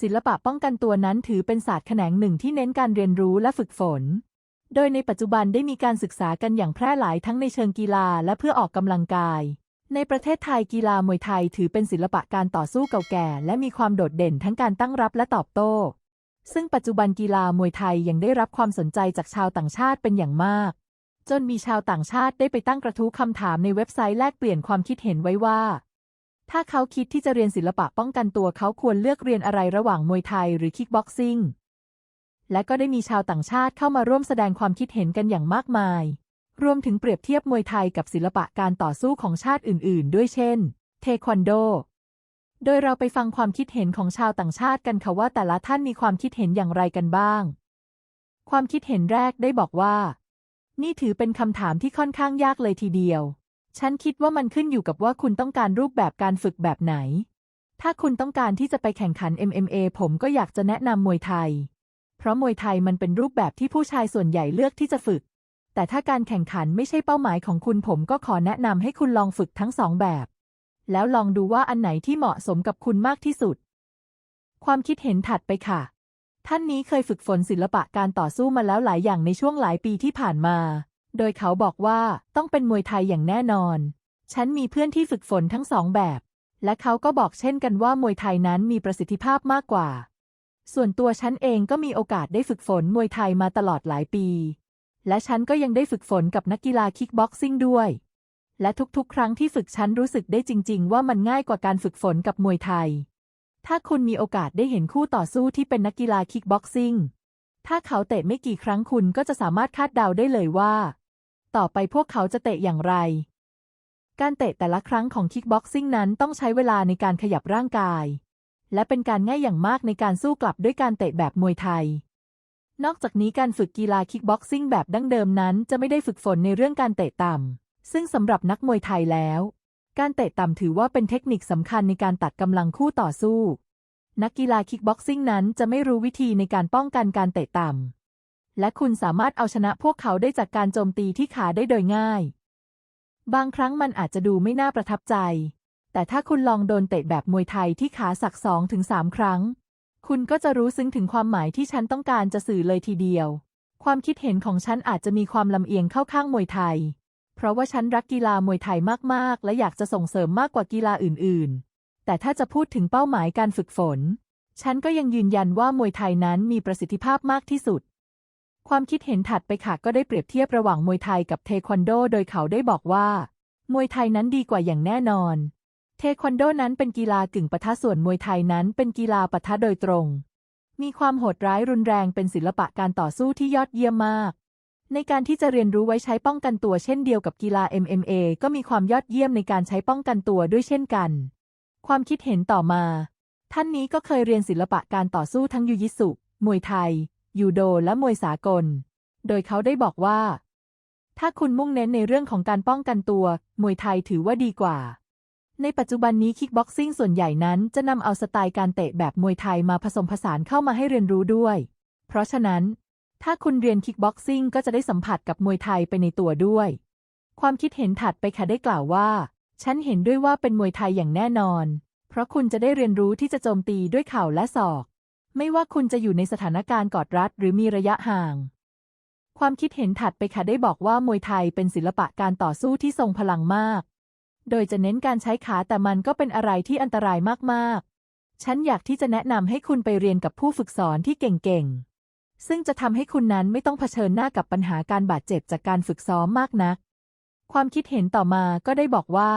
ศิลปะป้องกันตัวนั้นถือเป็นศาสตร์แขนงหนึ่งที่เน้นการเรียนรู้และฝึกฝน โดยในปัจจุบันได้มีการศึกษากันอย่างแพร่หลายทั้งในเชิงกีฬาและเพื่อออกกำลังกาย ในประเทศไทยกีฬามวยไทยถือเป็นศิลปะการต่อสู้เก่าแก่ และมีความโดดเด่นทั้งการตั้งรับและตอบโต้ ซึ่งปัจจุบันกีฬามวยไทยยังได้รับความสนใจจากชาวต่างชาติเป็นอย่างมาก จนมีชาวต่างชาติได้ไปตั้งกระทู้คำถามในเว็บไซต์แลกเปลี่ยนความคิดเห็นไว้ว่า ถ้าเขาคิดที่จะเรียนศิลปะป้องกันตัวเขาควรเลือกเรียนอะไรระหว่างมวยไทยหรือคิกบ็อกซิ่ง และก็ได้มีชาวต่างชาติเข้ามาร่วมแสดงความคิดเห็นกันอย่างมากมาย รวมถึงเปรียบเทียบมวยไทยกับศิลปะการต่อสู้ของชาติอื่น ๆ ด้วยเช่น เทควันโด โดยเราไปฟังความคิดเห็นของชาวต่างชาติกันค่ะว่าแต่ละท่านมีความคิดเห็นอย่างไรกันบ้าง ความคิดเห็นแรกได้บอกว่า นี่ถือเป็นคำถามที่ค่อนข้างยากเลยทีเดียว ฉันคิดว่ามันขึ้นอยู่กับว่าคุณต้องการรูปแบบการฝึกแบบไหน ถ้าคุณต้องการที่จะไปแข่งขัน MMA ผมก็อยากจะแนะนำมวยไทย เพราะมวยไทยมันเป็นรูปแบบที่ผู้ชายส่วนใหญ่เลือกที่จะฝึก แต่ถ้าการแข่งขันไม่ใช่เป้าหมายของคุณผมก็ขอแนะนำให้คุณลองฝึกทั้งสองแบบ แล้วลองดูว่าอันไหนที่เหมาะสมกับคุณมากที่สุด ความคิดเห็นถัดไปค่ะ ท่านนี้เคยฝึกฝนศิลปะการต่อสู้มาแล้วหลายอย่างในช่วงหลายปีที่ผ่านมา โดยเขาบอกว่าต้องเป็นมวยไทยอย่างแน่นอน ฉันมีเพื่อนที่ฝึกฝนทั้งสองแบบ และเขาก็บอกเช่นกันว่ามวยไทยนั้นมีประสิทธิภาพมากกว่า ส่วนตัวฉันเองก็มีโอกาสได้ฝึกฝนมวยไทยมาตลอดหลายปี และฉันก็ยังได้ฝึกฝนกับนักกีฬาคิกบ็อกซิ่งด้วย และทุกๆ ครั้งที่ฝึกฉันรู้สึกได้จริง ๆ ว่ามันง่ายกว่าการฝึกฝนกับมวยไทย ถ้าคุณมีโอกาสได้เห็นคู่ต่อสู้ที่เป็นนักกีฬาคิกบ็อกซิ่งถ้าเขาเตะไม่กี่ครั้งคุณก็จะสามารถคาดเดาได้เลยว่า ต่อไปพวกเขาจะเตะอย่างไร การเตะแต่ละครั้งของคิกบ็อกซิ่งนั้นต้องใช้เวลาในการขยับร่างกาย และเป็นการง่ายอย่างมากในการสู้กลับด้วยการเตะแบบมวยไทย นอกจากนี้การฝึกกีฬาคิกบ็อกซิ่งแบบดั้งเดิมนั้นจะไม่ได้ฝึกฝนในเรื่องการเตะต่ำ ซึ่งสำหรับนักมวยไทยแล้ว การเตะต่ำถือว่าเป็นเทคนิคสำคัญในการตัดกำลังคู่ต่อสู้ นักกีฬาคิกบ็อกซิ่งนั้นจะไม่รู้วิธีในการป้องกันการเตะต่ำ และคุณสามารถเอาชนะพวกเขาได้จากการโจมตีที่ขาได้โดยง่าย บางครั้งมันอาจจะดูไม่น่าประทับใจ แต่ถ้าคุณลองโดนเตะแบบมวยไทยที่ขาสักสองถึงสามครั้ง คุณก็จะรู้ซึ้งถึงความหมายที่ฉันต้องการจะสื่อเลยทีเดียว ความคิดเห็นของฉันอาจจะมีความลำเอียงเข้าข้างมวยไทย เพราะว่าฉันรักกีฬามวยไทยมากๆ และอยากจะส่งเสริมมากกว่ากีฬาอื่น ๆ แต่ถ้าจะพูดถึงเป้าหมายการฝึกฝน ฉันก็ยังยืนยันว่ามวยไทยนั้นมีประสิทธิภาพมากที่สุด ความคิดเห็นถัดไปค่ะก็ได้เปรียบเทียบระหว่างมวยไทยกับเทควันโด โดยเขาได้บอกว่า มวยไทยนั้นดีกว่าอย่างแน่นอน เทควันโดนั้นเป็นกีฬากึ่งปะทะส่วนมวยไทยนั้นเป็นกีฬาปะทะโดยตรง มีความโหดร้ายรุนแรงเป็นศิลปะการต่อสู้ที่ยอดเยี่ยมมาก ในการที่จะเรียนรู้ไว้ใช้ป้องกันตัวเช่นเดียวกับกีฬา MMA ก็มีความยอดเยี่ยมในการใช้ป้องกันตัวด้วยเช่นกัน ความคิดเห็นต่อมา ท่านนี้ก็เคยเรียนศิลปะการต่อสู้ทั้งยูยิสุมวยไทย ยูโดและมวยสากล โดยเขาได้บอกว่า ถ้าคุณมุ่งเน้นในเรื่องของการป้องกันตัว มวยไทยถือว่าดีกว่า ในปัจจุบันนี้คิกบ็อกซิ่งส่วนใหญ่นั้นจะนำเอาสไตล์การเตะแบบมวยไทยมาผสมผสานเข้ามาให้เรียนรู้ด้วย เพราะฉะนั้น ถ้าคุณเรียนคิกบ็อกซิ่งก็จะได้สัมผัสกับมวยไทยไปในตัวด้วย ความคิดเห็นถัดไปค่ะได้กล่าวว่า ฉันเห็นด้วยว่าเป็นมวยไทยอย่างแน่นอน เพราะคุณจะได้เรียนรู้ที่จะโจมตีด้วยเข่าและศอก ไม่ว่าคุณจะอยู่ในสถานการณ์กอดรัดหรือมีระยะห่าง ความคิดเห็นถัดไปค่ะได้บอกว่ามวยไทยเป็นศิลปะการต่อสู้ที่ทรงพลังมาก โดยจะเน้นการใช้ขาแต่มันก็เป็นอะไรที่อันตรายมากๆ ฉันอยากที่จะแนะนำให้คุณไปเรียนกับผู้ฝึกสอนที่เก่งๆ ซึ่งจะทำให้คุณนั้นไม่ต้องเผชิญหน้ากับปัญหาการบาดเจ็บจากการฝึกซ้อมมากนัก ความคิดเห็นต่อมาก็ได้บอกว่า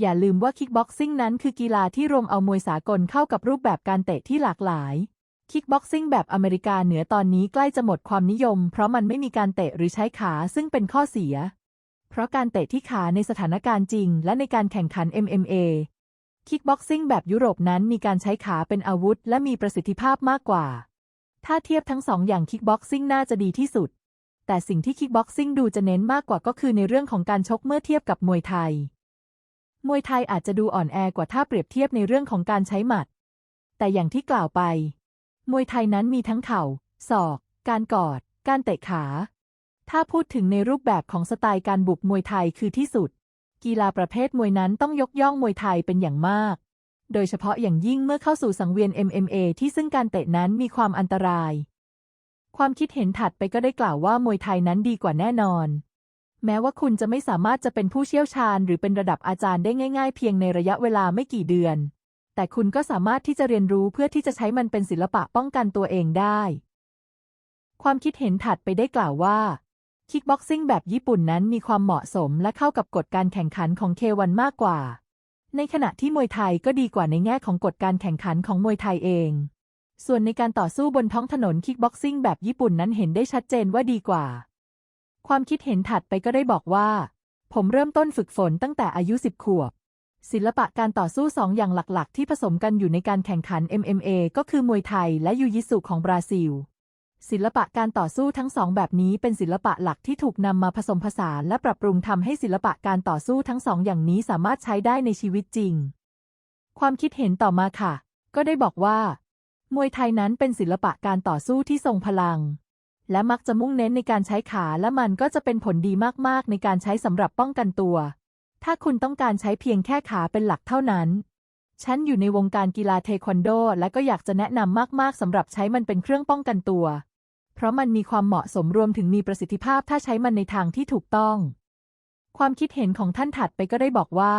อย่าลืมว่าคิกบ็อกซิ่งนั้นคือกีฬาที่รวมเอามวยสากลเข้ากับรูปแบบการเตะที่หลากหลาย คิกบ็อกซิ่งแบบอเมริกาเหนือตอนนี้ใกล้จะหมดความนิยม เพราะมันไม่มีการเตะหรือใช้ขาซึ่งเป็นข้อเสีย เพราะการเตะที่ขาในสถานการณ์จริง และในการแข่งขัน MMA คิกบ็อกซิ่งแบบยุโรปนั้นมีการใช้ขาเป็นอาวุธ และมีประสิทธิภาพมากกว่า ถ้าเทียบทั้งสองอย่างคิกบ็อกซิ่งน่าจะดีที่สุด แต่สิ่งที่คิกบ็อกซิ่งดูจะเน้นมากกว่าก็คือในเรื่องของการชกเมื่อเทียบกับมวยไทย มวยไทยอาจจะดูอ่อนแอกว่าถ้าเปรียบเทียบในเรื่องของการใช้หมัด แต่อย่างที่กล่าวไป มวยไทยนั้นมีทั้งเข่า ศอก การกอด การเตะขา ถ้าพูดถึงในรูปแบบของสไตล์การบุกมวยไทยคือที่สุด กีฬาประเภทมวยนั้นต้องยกย่องมวยไทยเป็นอย่างมาก โดยเฉพาะอย่างยิ่งเมื่อเข้าสู่สังเวียน MMA ที่ซึ่งการเตะนั้นมีความอันตราย ความคิดเห็นถัดไปก็ได้กล่าวว่ามวยไทยนั้นดีกว่าแน่นอน แม้ว่าคุณจะไม่สามารถจะเป็นผู้เชี่ยวชาญ หรือเป็นระดับอาจารย์ได้ง่าย ๆ เพียงในระยะเวลาไม่กี่เดือน แต่คุณก็สามารถที่จะเรียนรู้เพื่อที่จะใช้มันเป็นศิลปะป้องกันตัวเองได้ ความคิดเห็นถัดไปได้กล่าวว่าคิกบ็อกซิ่งแบบญี่ปุ่นนั้นมีความเหมาะสมและเข้ากับกฎการแข่งขันของเควันมากกว่า ในขณะที่มวยไทยก็ดีกว่าในแง่ของกฎการแข่งขันของมวยไทยเอง ส่วนในการต่อสู้บนท้องถนนคิกบ็อกซิ่งแบบญี่ปุ่นนั้นเห็นได้ชัดเจนว่าดีกว่า ความคิดเห็นถัดไปก็ได้บอกว่า ผมเริ่มต้นฝึกฝนตั้งแต่อายุ10ขวบ ศิลปะการต่อสู้สองอย่างหลักๆ ที่ผสมกันอยู่ในการแข่งขัน MMA ก็คือมวยไทยและยูยิสุของบราซิล ศิลปะการต่อสู้ทั้งสองแบบนี้เป็นศิลปะหลักที่ถูกนำมาผสมผสานและปรับปรุงทำให้ศิลปะการต่อสู้ทั้งสองอย่างนี้สามารถใช้ได้ในชีวิตจริง ความคิดเห็นต่อมาค่ะ ก็ได้บอกว่า มวยไทยนั้นเป็นศิลปะการต่อสู้ที่ทรงพลัง และมักจะมุ่งเน้นในการใช้ขาและมันก็จะเป็นผลดีมากๆ ในการใช้สำหรับป้องกันตัว ถ้าคุณต้องการใช้เพียงแค่ขาเป็นหลักเท่านั้น ฉันอยู่ในวงการกีฬาเทควันโด และก็อยากจะแนะนำมากๆสำหรับใช้มันเป็นเครื่องป้องกันตัว เพราะมันมีความเหมาะสมรวมถึงมีประสิทธิภาพถ้าใช้มันในทางที่ถูกต้อง ความคิดเห็นของท่านถัดไปก็ได้บอกว่า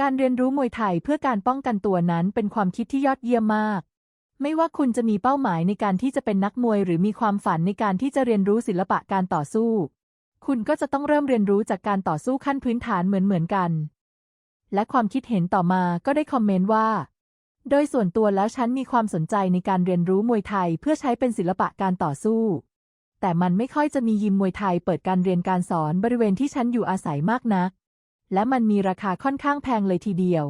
การเรียนรู้มวยไทยเพื่อการป้องกันตัวนั้นเป็นความคิดที่ยอดเยี่ยมมาก ไม่ว่าคุณจะมีเป้าหมายในการที่จะเป็นนักมวย หรือมีความฝันในการที่จะเรียนรู้ศิลปะการต่อสู้ คุณก็จะต้องเริ่มเรียนรู้จากการต่อสู้ขั้นพื้นฐานเหมือนๆกัน และความคิดเห็นต่อมาก็ได้คอมเมนต์ว่า โดยส่วนตัวแล้วฉันมีความสนใจในการเรียนรู้มวยไทยเพื่อใช้เป็นศิลปะการต่อสู้ แต่มันไม่ค่อยจะมียิมมวยไทยเปิดการเรียนการสอนบริเวณที่ฉันอยู่อาศัยมากนัก และมันมีราคาค่อนข้างแพงเลยทีเดียว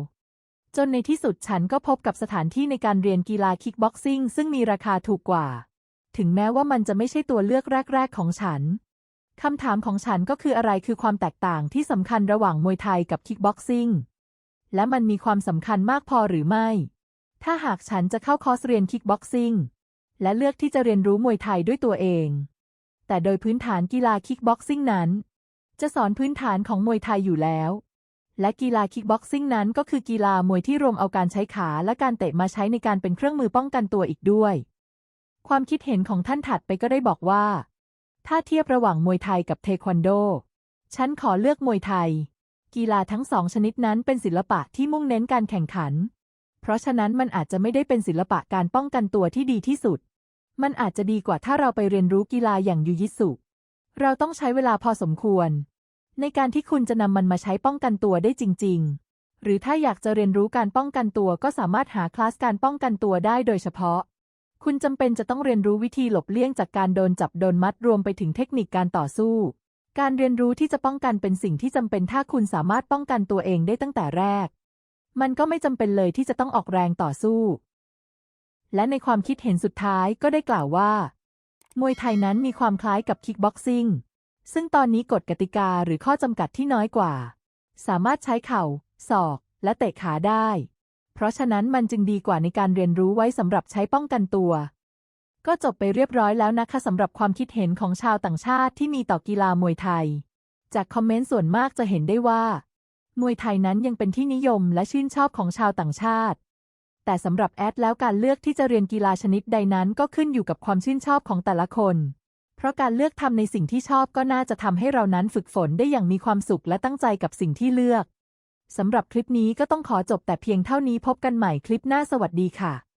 จนในที่สุดฉันก็พบกับสถานที่ในการเรียนกีฬาคิกบ็อกซิ่งซึ่งมีราคาถูกกว่า ถึงแม้ว่ามันจะไม่ใช่ตัวเลือกแรก ๆ ของฉัน คำถามของฉันก็คืออะไรคือความแตกต่างที่สำคัญระหว่างมวยไทยกับคิกบ็อกซิ่ง และมันมีความสำคัญมากพอหรือไม่ ถ้าหากฉันจะเข้าคอร์สเรียนคิกบ็อกซิ่งและเลือกที่จะเรียนรู้มวยไทยด้วยตัวเอง แต่โดยพื้นฐานกีฬาคิกบ็อกซิ่งนั้น จะสอนพื้นฐานของมวยไทยอยู่แล้ว และกีฬาคิกบ็อกซิ่งนั้นก็คือกีฬามวยที่รวมเอาการใช้ขาและการเตะมาใช้ในการเป็นเครื่องมือป้องกันตัวอีกด้วย ความคิดเห็นของท่านถัดไปก็ได้บอกว่า ถ้าเทียบระหว่างมวยไทยกับเทควันโด ฉันขอเลือกมวยไทย กีฬาทั้งสองชนิดนั้นเป็นศิลปะที่มุ่งเน้นการแข่งขัน เพราะฉะนั้นมันอาจจะไม่ได้เป็นศิลปะการป้องกันตัวที่ดีที่สุด มันอาจจะดีกว่าถ้าเราไปเรียนรู้กีฬาอย่างยูยิสุ เราต้องใช้เวลาพอสมควร ในการที่คุณจะนำมันมาใช้ป้องกันตัวได้จริง ๆ หรือถ้าอยากจะเรียนรู้การป้องกันตัวก็สามารถหาคลาสการป้องกันตัวได้โดยเฉพาะ คุณจำเป็นจะต้องเรียนรู้วิธีหลบเลี่ยงจากการโดนจับโดนมัดรวมไปถึงเทคนิคการต่อสู้ การเรียนรู้ที่จะป้องกันเป็นสิ่งที่จำเป็นถ้าคุณสามารถป้องกันตัวเองได้ตั้งแต่แรก มันก็ไม่จำเป็นเลยที่จะต้องออกแรงต่อสู้ และในความคิดเห็นสุดท้ายก็ได้กล่าวว่า มวยไทยนั้นมีความคล้ายกับคิกบ็อกซิ่ง ซึ่งตอนนี้กฎกติกาหรือข้อจำกัดที่น้อยกว่า สามารถใช้เข่า ศอก และเตะขาได้ เพราะฉะนั้นมันจึงดีกว่าในการเรียนรู้ไว้สำหรับใช้ป้องกันตัว ก็จบไปเรียบร้อยแล้วนะคะสำหรับความคิดเห็นของชาวต่างชาติที่มีต่อกีฬามวยไทย จากคอมเมนต์ส่วนมากจะเห็นได้ว่า มวยไทยนั้นยังเป็นที่นิยมและชื่นชอบของชาวต่างชาติแต่สำหรับแอดแล้วการเลือกที่จะเรียนกีฬาชนิดใดนั้นก็ขึ้นอยู่กับความชื่นชอบของแต่ละคน เพราะการเลือกทำในสิ่งที่ชอบก็น่าจะทำให้เรานั้นฝึกฝนได้อย่างมีความสุขและตั้งใจกับสิ่งที่เลือกสำหรับคลิปนี้ก็ต้องขอจบแต่เพียงเท่านี้พบกันใหม่คลิปหน้าสวัสดีค่ะ